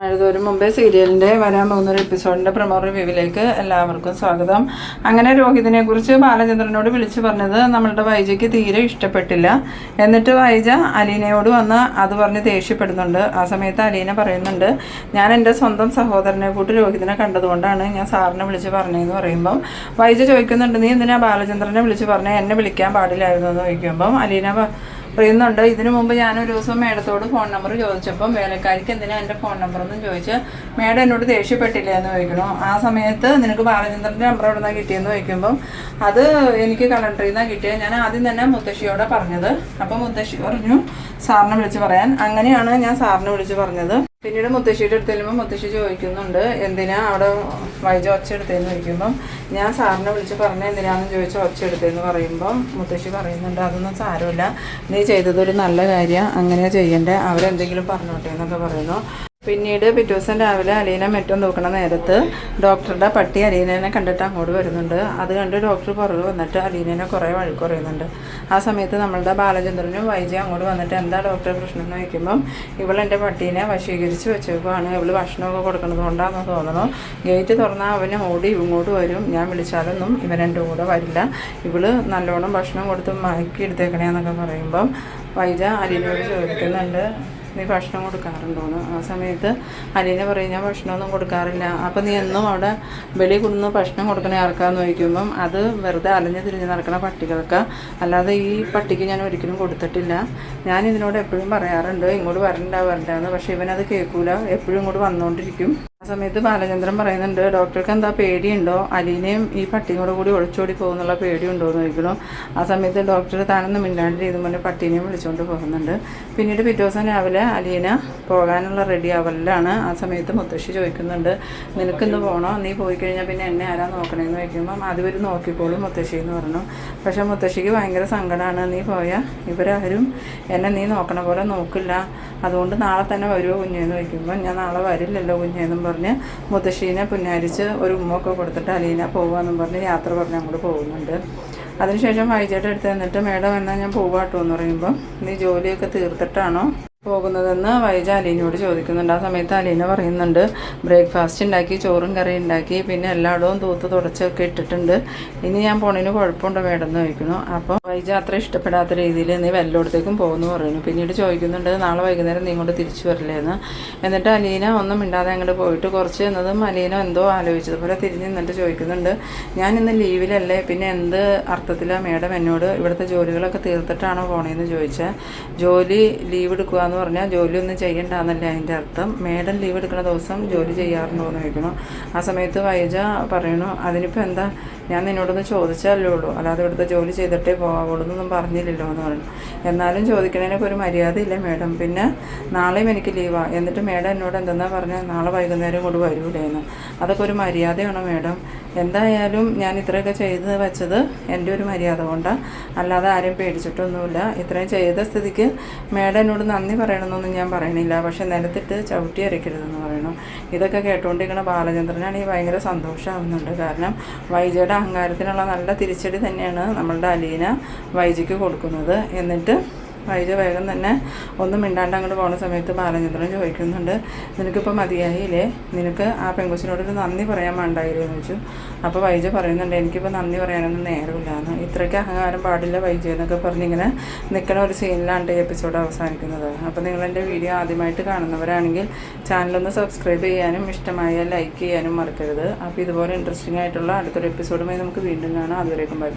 ഒരു മുമ്പേ സീരിയലിന്റെ വരാൻ പോകുന്ന ഒരു എപ്പിസോഡിന്റെ പ്രമോ റിവ്യൂവിലേക്ക് എല്ലാവർക്കും സ്വാഗതം. അങ്ങനെ രോഹിതിനെ കുറിച്ച് ബാലചന്ദ്രനോട് വിളിച്ചു പറഞ്ഞത് നമ്മളുടെ വൈജയ്ക്ക് തീരെ ഇഷ്ടപ്പെട്ടില്ല. എന്നിട്ട് വൈജ അലീനയോട് വന്ന് അത് പറഞ്ഞ് ദേഷ്യപ്പെടുന്നുണ്ട്. ആ സമയത്ത് അലീന പറയുന്നുണ്ട് ഞാൻ എന്റെ സ്വന്തം സഹോദരനെ കൂട്ടി രോഹിതിനെ കണ്ടതുകൊണ്ടാണ് ഞാൻ സാറിനെ വിളിച്ച് പറഞ്ഞതെന്ന് പറയുമ്പം. വൈജ ചോദിക്കുന്നുണ്ട് നീ എന്തിനാ ബാലചന്ദ്രനെ വിളിച്ച് പറഞ്ഞാൽ എന്നെ വിളിക്കാൻ പാടില്ലായിരുന്നു എന്ന് ചോദിക്കുമ്പം അലീന പറയുന്നുണ്ട്. ഇതിനു മുമ്പ് ഞാൻ ഒരു ദിവസം മേഡത്തോട് ഫോൺ നമ്പർ ചോദിച്ചപ്പോൾ വേലക്കാരിക്ക് എന്തിനാ എന്റെ ഫോൺ നമ്പർ എന്നും ചോദിച്ച് മേഡം എന്നോട് ദേഷ്യപ്പെട്ടില്ല? എന്ന് ചോദിക്കണം ആ സമയത്ത് നിനക്ക് ബാലചന്ദ്രന്റെ നമ്പർ എവിടെ നിന്നാണ് കിട്ടിയെന്ന് ചോദിക്കുമ്പം അത് എനിക്ക് കലണ്ടറിൽ നിന്നാണ് കിട്ടിയത് ഞാൻ ആദ്യം തന്നെ മുത്തശ്ശിയോടെ പറഞ്ഞത്. അപ്പം മുത്തശ്ശി പറഞ്ഞു സാറിനെ വിളിച്ച് പറയാൻ. അങ്ങനെയാണ് ഞാൻ സാറിനെ വിളിച്ച് പറഞ്ഞത്. പിന്നീട് മുത്തശ്ശിയുടെ അടുത്ത് ചെല്ലുമ്പോൾ മുത്തശ്ശി ചോദിക്കുന്നുണ്ട് എന്തിനാ അവിടെ വൈജ ഒച്ച എടുത്തതെന്ന് ചോദിക്കുമ്പം? ഞാൻ സാറിനെ വിളിച്ച് പറഞ്ഞ എന്തിനാണെന്ന് ചോദിച്ചാൽ ഒച്ച എടുത്തതെന്ന് പറയുമ്പം മുത്തശ്ശി പറയുന്നുണ്ട് അതൊന്നും സാരമില്ല. നീ ചെയ്തതൊരു നല്ല കാര്യം. അങ്ങനെ ചെയ്യണ്ടേ. അവരെന്തെങ്കിലും പറഞ്ഞോട്ടെ എന്നൊക്കെ പറയുന്നു. പിന്നീട് പിറ്റേ ദിവസം രാവിലെ അലീന മെറ്റം നോക്കുന്ന നേരത്ത് ഡോക്ടറുടെ പട്ടി അലീനനെ കണ്ടിട്ട് അങ്ങോട്ട് വരുന്നുണ്ട്. അത് കണ്ട് ഡോക്ടർ പുറകെ വന്നിട്ട് അലീനനെ കുറേ വഴക്ക് പറയുന്നുണ്ട്. ആ സമയത്ത് നമ്മളുടെ ബാലചന്ദ്രനും വൈജി അങ്ങോട്ട് വന്നിട്ട് എന്താ ഡോക്ടറെ പ്രശ്നം? എന്ന് ചോദിക്കുമ്പം ഇവൾ എന്റെ പട്ടീനെ വശീകരിച്ച് വെച്ചേക്കുവാണ്. ഇവൾ ഭക്ഷണമൊക്കെ കൊടുക്കുന്നത് കൊണ്ടാണെന്ന് തോന്നുന്നു. ഗേറ്റ് തുറന്നാൽ അവന് ഓടി ഇങ്ങോട്ട് വരും. ഞാൻ വിളിച്ചാലൊന്നും ഇവൻ എന്റെ കൂടെ വരില്ല. ഇവൾ നല്ലോണം ഭക്ഷണം കൊടുത്ത് മയക്കി എടുത്തേക്കണേന്നൊക്കെ പറയുമ്പം വൈജ അലീനോട് ചോദിക്കുന്നുണ്ട് നീ ഭക്ഷണം കൊടുക്കാറുണ്ടോന്ന്. ആ സമയത്ത് അലീന പറയും ഞാൻ ഭക്ഷണമൊന്നും കൊടുക്കാറില്ല. അപ്പം നീ എന്നും അവിടെ വെളിയിൽ കൊടുന്ന് ഭക്ഷണം കൊടുക്കണ ആർക്കാന്ന് ചോദിക്കുമ്പം അത് വെറുതെ അലഞ്ഞു തിരിഞ്ഞ് നടക്കണ പട്ടികൾക്ക്. അല്ലാതെ ഈ പട്ടിക്ക് ഞാൻ ഒരിക്കലും കൊടുത്തിട്ടില്ല. ഞാൻ ഇതിനോട് എപ്പോഴും പറയാറുണ്ട് ഇങ്ങോട്ട് വരണ്ട വരണ്ടെന്ന്. പക്ഷേ ഇവനത് കേൾക്കൂല. എപ്പോഴും ഇങ്ങോട്ട് വന്നുകൊണ്ടിരിക്കും ആ സമയത്ത് ബാലചന്ദ്രൻ പറയുന്നുണ്ട് ഡോക്ടർക്ക് എന്താ പേടിയുണ്ടോ? അലീനയും ഈ പട്ടിയും കൂടെ കൂടി ഒളിച്ചോടി പോകുന്നുള്ള പേടിയുണ്ടോ എന്ന് ചോദിക്കണം ആ സമയത്ത് ഡോക്ടർ താനൊന്നും മിണ്ടാണ്ട് ഇത് മുന്നേ പട്ടീനെയും വിളിച്ചുകൊണ്ട് പോകുന്നുണ്ട്. പിന്നീട് പിറ്റേ ദിവസം രാവിലെ അലീന പോകാനുള്ള റെഡി ആവലിലാണ് ആ സമയത്ത് മുത്തശ്ശി ചോദിക്കുന്നുണ്ട് നിനക്കിന്ന് പോകണോ നീ പോയി കഴിഞ്ഞാൽ പിന്നെ എന്നെ ആരാ നോക്കണേന്ന് ചോദിക്കുമ്പം അതുവരും നോക്കിക്കോളും മുത്തശ്ശി എന്ന് പറഞ്ഞു. പക്ഷേ മുത്തശ്ശിക്ക് ഭയങ്കര സങ്കടമാണ് നീ പോയാൽ ഇവരാരും എന്നെ നീ നോക്കണ പോലെ നോക്കില്ല. അതുകൊണ്ട് നാളെ തന്നെ വരുമോ കുഞ്ഞേന്ന് ചോദിക്കുമ്പോൾ ഞാൻ നാളെ വരില്ലല്ലോ കുഞ്ഞേന്നും പറഞ്ഞ് മുത്തശ്ശീനെ പുന്നാരിച്ച് ഒരു ഉമ്മൊക്കെ കൊടുത്തിട്ട് അലീന പോവാന്നും പറഞ്ഞ് യാത്ര പറഞ്ഞ് അങ്ങോട്ട് പോകുന്നുണ്ട്. അതിനുശേഷം വൈകിട്ട് എടുത്ത് തന്നിട്ട് മേഡം എന്നാൽ ഞാൻ പോവാട്ടോ എന്ന് പറയുമ്പോൾ നീ ജോലിയൊക്കെ തീർത്തിട്ടാണോ? പോകുന്നതെന്ന് വൈജ അലീനോട് ചോദിക്കുന്നുണ്ട്. ആ സമയത്ത് അലീന പറയുന്നുണ്ട് ബ്രേക്ക്ഫാസ്റ്റ് ഉണ്ടാക്കി ചോറും കറി ഉണ്ടാക്കി പിന്നെ എല്ലായിടവും തൂത്ത് തുടച്ചൊക്കെ ഇട്ടിട്ടുണ്ട്. ഇനി ഞാൻ പോണതിന് കുഴപ്പമുണ്ടോ മേഡം? എന്ന് ചോദിക്കുന്നു. അപ്പോൾ വൈജ അത്ര ഇഷ്ടപ്പെടാത്ത രീതിയിൽ നീ വല്ലയിടത്തേക്കും പോകുന്നു പറയുന്നു. പിന്നീട് ചോദിക്കുന്നുണ്ട് നാളെ വൈകുന്നേരം നീ ഇങ്ങോട്ട് തിരിച്ചു വരില്ലേന്ന്? എന്നിട്ട് അലീന ഒന്നും മിണ്ടാതെ അങ്ങോട്ട് പോയിട്ട് കുറച്ച് എന്നതും അലീന എന്തോ ആലോചിച്ചതുപോലെ തിരിഞ്ഞ് നിന്നിട്ട് ചോദിക്കുന്നുണ്ട് ഞാൻ ഇന്ന് ലീവിലല്ലേ? പിന്നെ എന്ത് അർത്ഥത്തിലാണ് മേഡം എന്നോട് ഇവിടുത്തെ ജോലികളൊക്കെ തീർത്തിട്ടാണോ പോണേന്ന് ചോദിച്ചാൽ ജോലി ലീവ് എടുക്കുക എന്ന് പറഞ്ഞാൽ ജോലിയൊന്നും ചെയ്യണ്ട എന്നല്ല അതിന്റെ അർത്ഥം. മേഡം ലീവ് എടുക്കുന്ന ദിവസം ജോലി ചെയ്യാറുണ്ടോ എന്ന് ചോദിക്കണം. ആ സമയത്ത് വൈജ പറയണു അതിനിപ്പോൾ എന്താ? ഞാൻ നിന്നോടൊന്ന് ചോദിച്ചല്ലേ ഉള്ളൂ. അല്ലാതെ ഇവിടുത്തെ ജോലി ചെയ്തിട്ടേ പോകാവുള്ളൂ എന്നൊന്നും പറഞ്ഞില്ലല്ലോ എന്ന് പറഞ്ഞു. എന്നാലും ചോദിക്കണതിനൊക്കെ ഒരു മര്യാദയില്ല മേഡം? പിന്നെ നാളെയും എനിക്ക് ലീവാണ് എന്നിട്ട് മേഡം എന്നോട് എന്തെന്നാ പറഞ്ഞാൽ നാളെ വൈകുന്നേരം കൊണ്ട് വരൂലേ എന്ന്. അതൊക്കെ ഒരു മര്യാദയാണോ മേഡം? എന്തായാലും ഞാൻ ഇത്രയൊക്കെ ചെയ്ത് വെച്ചത് എന്റെ ഒരു മര്യാദ കൊണ്ടാണ് അല്ലാതെ ആരെയും പേടിച്ചിട്ടൊന്നുമില്ല. ഇത്രയും ചെയ്ത സ്ഥിതിക്ക് മേഡം എന്നോട് നന്ദി പറയണമെന്നൊന്നും ഞാൻ പറയണില്ല പക്ഷെ നിലത്തിട്ട് ചവിട്ടി അരയ്ക്കരുതെന്ന് പറയണം. ഇതൊക്കെ കേട്ടുകൊണ്ടിരിക്കുന്ന ബാലചന്ദ്രനാണെങ്കിൽ ഭയങ്കര സന്തോഷമാവുന്നുണ്ട് കാരണം വൈജയുടെ അഹങ്കാരത്തിനുള്ള നല്ല തിരിച്ചടി തന്നെയാണ് നമ്മളുടെ അലീന വൈജയ്ക്ക് കൊടുക്കുന്നത്. എന്നിട്ട് വൈജ വേഗം തന്നെ ഒന്നും മിണ്ടാണ്ട് അങ്ങോട്ട് പോകുന്ന സമയത്ത് ബാലചന്ദ്രൻ ചോദിക്കുന്നുണ്ട് നിനക്കിപ്പോൾ മതിയായില്ലേ? നിനക്ക് ആ പെങ്കൊച്ചിനോടൊരു നന്ദി പറയാൻ വേണ്ടായിരുന്നു? എന്ന് ചോദിച്ചു. അപ്പോൾ വൈജ പറയുന്നുണ്ട് എനിക്കിപ്പോൾ നന്ദി പറയാനൊന്നും നേരമില്ല എന്ന് ഇത്രയ്ക്ക് അഹങ്കാരം പാടില്ല വൈജ എന്നൊക്കെ പറഞ്ഞിങ്ങനെ നിൽക്കുന്ന ഒരു സീനിലാണ് ഈ എപ്പിസോഡ് അവസാനിക്കുന്നത്. അപ്പോൾ നിങ്ങൾ എന്റെ വീഡിയോ ആദ്യമായിട്ട് കാണുന്നവരാണെങ്കിൽ ചാനലൊന്ന് സബ്സ്ക്രൈബ് ചെയ്യാനും ഇഷ്ടമായ ലൈക്ക് ചെയ്യാനും മറക്കരുത്. അപ്പോൾ ഇതുപോലെ ഇൻട്രസ്റ്റിംഗ് ആയിട്ടുള്ള അടുത്തൊരു എപ്പിസോഡുമായി നമുക്ക് വീണ്ടും കാണാം. അതുവരേക്കും ബൈ.